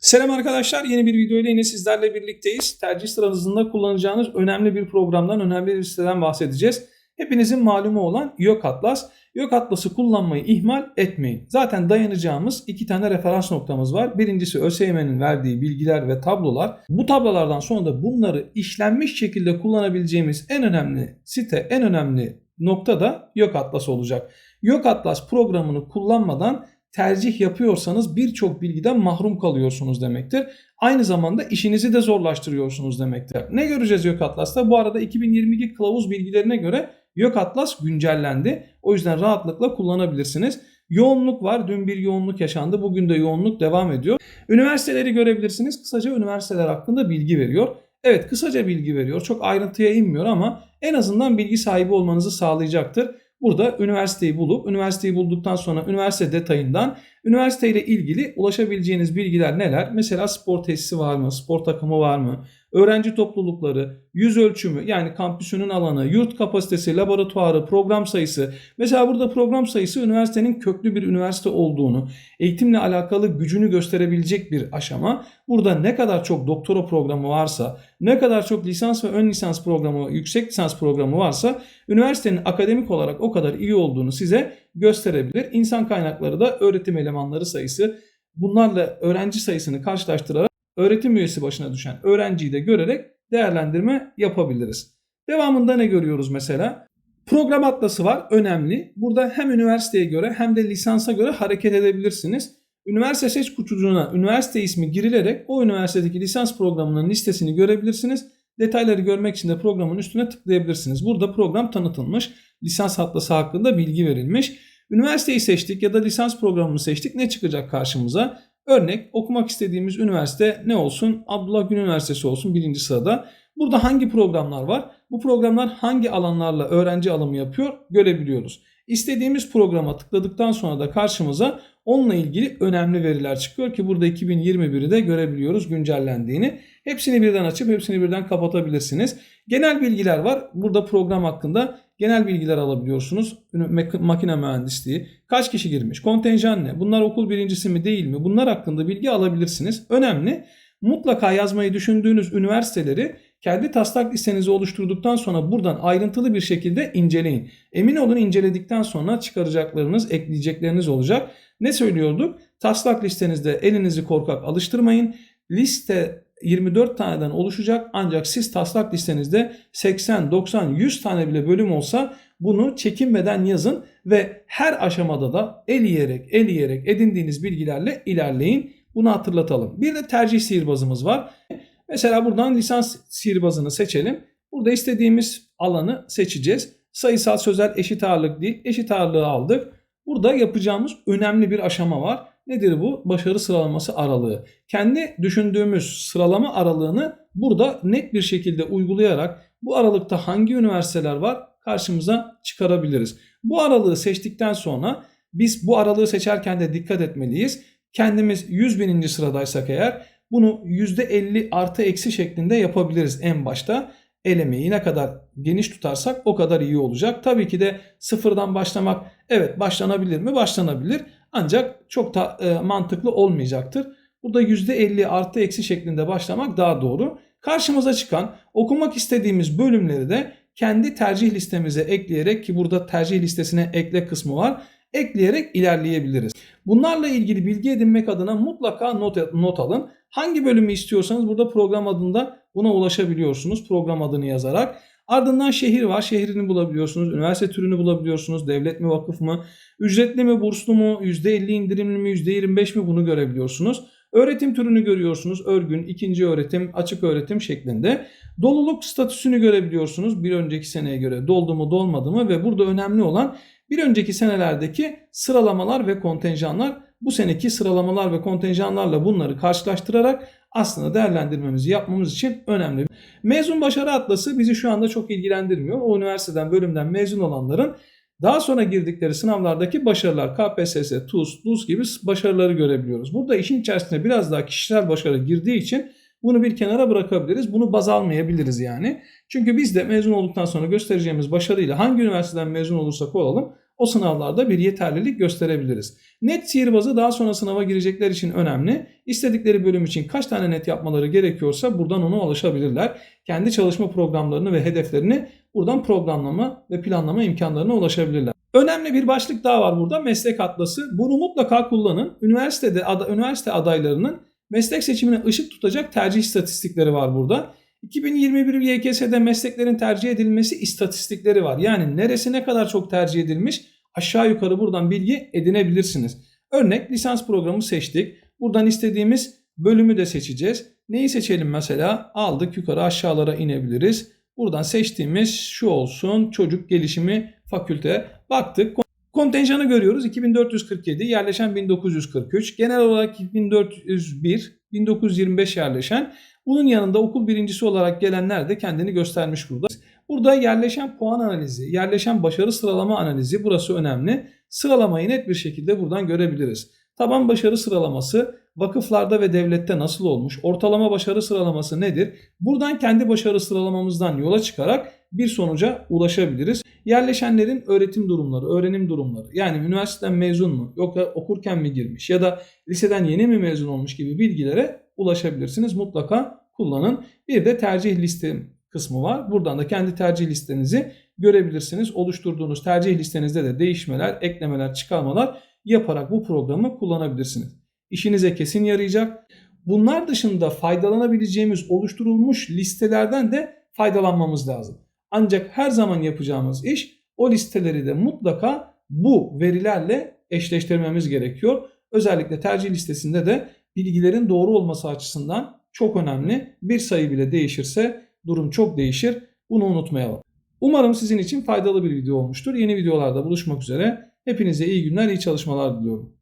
Selam arkadaşlar. Yeni bir video ile yine sizlerle birlikteyiz. Tercih sıranızda kullanacağınız önemli bir programdan, önemli bir siteden bahsedeceğiz. Hepinizin malumu olan YÖK Atlas. YÖK Atlas'ı kullanmayı ihmal etmeyin. Zaten dayanacağımız iki tane referans noktamız var. Birincisi ÖSYM'nin verdiği bilgiler ve tablolar. Bu tablolardan sonra da bunları işlenmiş şekilde kullanabileceğimiz en önemli site, en önemli nokta da YÖK Atlas olacak. YÖK Atlas programını kullanmadan tercih yapıyorsanız birçok bilgiden mahrum kalıyorsunuz demektir. Aynı zamanda işinizi de zorlaştırıyorsunuz demektir. Ne göreceğiz YÖK Atlas'ta? Bu arada 2022 kılavuz bilgilerine göre YÖK Atlas güncellendi. O yüzden rahatlıkla kullanabilirsiniz. Yoğunluk var. Dün bir yoğunluk yaşandı. Bugün de yoğunluk devam ediyor. Üniversiteleri görebilirsiniz. Kısaca üniversiteler hakkında bilgi veriyor. Evet kısaca bilgi veriyor. Çok ayrıntıya inmiyor ama en azından bilgi sahibi olmanızı sağlayacaktır. Burada üniversiteyi bulup üniversiteyi bulduktan sonra üniversite detayından üniversiteyle ilgili ulaşabileceğiniz bilgiler neler? Mesela spor tesisi var mı? Spor takımı var mı? Öğrenci toplulukları, yüz ölçümü yani kampüsünün alanı, yurt kapasitesi, laboratuvarı, program sayısı. Mesela burada program sayısı üniversitenin köklü bir üniversite olduğunu, eğitimle alakalı gücünü gösterebilecek bir aşama. Burada ne kadar çok doktora programı varsa, ne kadar çok lisans ve ön lisans programı, yüksek lisans programı varsa üniversitenin akademik olarak o kadar iyi olduğunu size gösterebilir. İnsan kaynakları da öğretim elemanları sayısı bunlarla öğrenci sayısını karşılaştırarak öğretim üyesi başına düşen öğrenciyi de görerek değerlendirme yapabiliriz. Devamında ne görüyoruz mesela? Program atlası var önemli. Burada hem üniversiteye göre hem de lisansa göre hareket edebilirsiniz. Üniversite seç kutucuğuna üniversite ismi girilerek o üniversitedeki lisans programının listesini görebilirsiniz. Detayları görmek için de programın üstüne tıklayabilirsiniz. Burada program tanıtılmış. Lisans atlası hakkında bilgi verilmiş. Üniversiteyi seçtik ya da lisans programını seçtik. Ne çıkacak karşımıza? Örnek okumak istediğimiz üniversite ne olsun? Abdullah Gül Üniversitesi olsun birinci sırada. Burada hangi programlar var? Bu programlar hangi alanlarla öğrenci alımı yapıyor görebiliyoruz. İstediğimiz programa tıkladıktan sonra da karşımıza onunla ilgili önemli veriler çıkıyor ki burada 2021'i de görebiliyoruz güncellendiğini. Hepsini birden açıp hepsini birden kapatabilirsiniz. Genel bilgiler var. Burada program hakkında genel bilgiler alabiliyorsunuz. Makine mühendisliği, kaç kişi girmiş, kontenjan ne, bunlar okul birincisi mi değil mi bunlar hakkında bilgi alabilirsiniz. Önemli. Mutlaka yazmayı düşündüğünüz üniversiteleri kendi taslak listenizi oluşturduktan sonra buradan ayrıntılı bir şekilde inceleyin. Emin olun inceledikten sonra çıkaracaklarınız, ekleyecekleriniz olacak. Ne söylüyorduk? Taslak listenizde elinizi korkak alıştırmayın. Liste 24 taneden oluşacak ancak siz taslak listenizde 80, 90, 100 tane bile bölüm olsa bunu çekinmeden yazın ve her aşamada da eleyerek eleyerek edindiğiniz bilgilerle ilerleyin. Bunu hatırlatalım. Bir de tercih sihirbazımız var. Mesela buradan lisans sihirbazını seçelim. Burada istediğimiz alanı seçeceğiz. Sayısal sözel eşit ağırlık değil eşit ağırlığı aldık. Burada yapacağımız önemli bir aşama var. Nedir bu? Başarı sıralaması aralığı. Kendi düşündüğümüz sıralama aralığını burada net bir şekilde uygulayarak bu aralıkta hangi üniversiteler var karşımıza çıkarabiliriz. Bu aralığı seçtikten sonra biz bu aralığı seçerken de dikkat etmeliyiz. Kendimiz 100 bininci sıradaysak eğer bunu %50 artı eksi şeklinde yapabiliriz en başta. Elemeyi ne kadar geniş tutarsak o kadar iyi olacak. Tabii ki de sıfırdan başlamak evet başlanabilir mi? Başlanabilir. Ancak çok da e, mantıklı olmayacaktır. Burada %50 artı eksi şeklinde başlamak daha doğru. Karşımıza çıkan okumak istediğimiz bölümleri de kendi tercih listemize ekleyerek ki burada tercih listesine ekle kısmı var ekleyerek ilerleyebiliriz. Bunlarla ilgili bilgi edinmek adına mutlaka not, not alın. Hangi bölümü istiyorsanız burada program adında buna ulaşabiliyorsunuz program adını yazarak. Ardından şehir var. Şehrini bulabiliyorsunuz. Üniversite türünü bulabiliyorsunuz. Devlet mi vakıf mı? Ücretli mi burslu mu? %50 indirimli mi? %25 mi? Bunu görebiliyorsunuz. Öğretim türünü görüyorsunuz. Örgün, ikinci öğretim, açık öğretim şeklinde. Doluluk statüsünü görebiliyorsunuz. Bir önceki seneye göre doldu mu dolmadı mı ve burada önemli olan bir önceki senelerdeki sıralamalar ve kontenjanlar bu seneki sıralamalar ve kontenjanlarla bunları karşılaştırarak aslında değerlendirmemizi yapmamız için önemli. Mezun başarı atlası bizi şu anda çok ilgilendirmiyor. O üniversiteden bölümden mezun olanların daha sonra girdikleri sınavlardaki başarılar KPSS, TUS, DUS gibi başarıları görebiliyoruz. Burada işin içerisine biraz daha kişisel başarı girdiği için bunu bir kenara bırakabiliriz. Bunu baz almayabiliriz yani. Çünkü biz de mezun olduktan sonra göstereceğimiz başarıyla hangi üniversiteden mezun olursak olalım o sınavlarda bir yeterlilik gösterebiliriz. Net sihirbazı daha sonra sınava girecekler için önemli. İstedikleri bölüm için kaç tane net yapmaları gerekiyorsa buradan ona ulaşabilirler. Kendi çalışma programlarını ve hedeflerini buradan programlama ve planlama imkanlarına ulaşabilirler. Önemli bir başlık daha var burada meslek atlası. Bunu mutlaka kullanın. Üniversitede ada, üniversite adaylarının meslek seçimine ışık tutacak tercih istatistikleri var burada. 2021 YKS'de mesleklerin tercih edilmesi istatistikleri var. Yani neresi ne kadar çok tercih edilmiş aşağı yukarı buradan bilgi edinebilirsiniz. Örnek lisans programı seçtik. Buradan istediğimiz bölümü de seçeceğiz. Neyi seçelim mesela? Aldık yukarı aşağılara inebiliriz. Buradan seçtiğimiz şu olsun çocuk gelişimi fakülte. Baktık kontenjanı görüyoruz 2447 yerleşen 1943 genel olarak 1401 1925 yerleşen bunun yanında okul birincisi olarak gelenler de kendini göstermiş burada. Burada yerleşen puan analizi, yerleşen başarı sıralama analizi burası önemli. Sıralamayı net bir şekilde buradan görebiliriz. Taban başarı sıralaması vakıflarda ve devlette nasıl olmuş? Ortalama başarı sıralaması nedir? Buradan kendi başarı sıralamamızdan yola çıkarak bir sonuca ulaşabiliriz. Yerleşenlerin öğretim durumları, öğrenim durumları yani üniversiteden mezun mu yoksa okurken mi girmiş ya da liseden yeni mi mezun olmuş gibi bilgilere ulaşabilirsiniz. Mutlaka kullanın. Bir de tercih liste kısmı var. Buradan da kendi tercih listenizi görebilirsiniz. Oluşturduğunuz tercih listenizde de değişmeler, eklemeler, çıkarmalar yaparak bu programı kullanabilirsiniz. İşinize kesin yarayacak. Bunlar dışında faydalanabileceğimiz oluşturulmuş listelerden de faydalanmamız lazım. Ancak her zaman yapacağımız iş o listeleri de mutlaka bu verilerle eşleştirmemiz gerekiyor. Özellikle tercih listesinde de bilgilerin doğru olması açısından çok önemli. Bir sayı bile değişirse durum çok değişir. Bunu unutmayalım. Umarım sizin için faydalı bir video olmuştur. Yeni videolarda buluşmak üzere. Hepinize iyi günler, iyi çalışmalar diliyorum.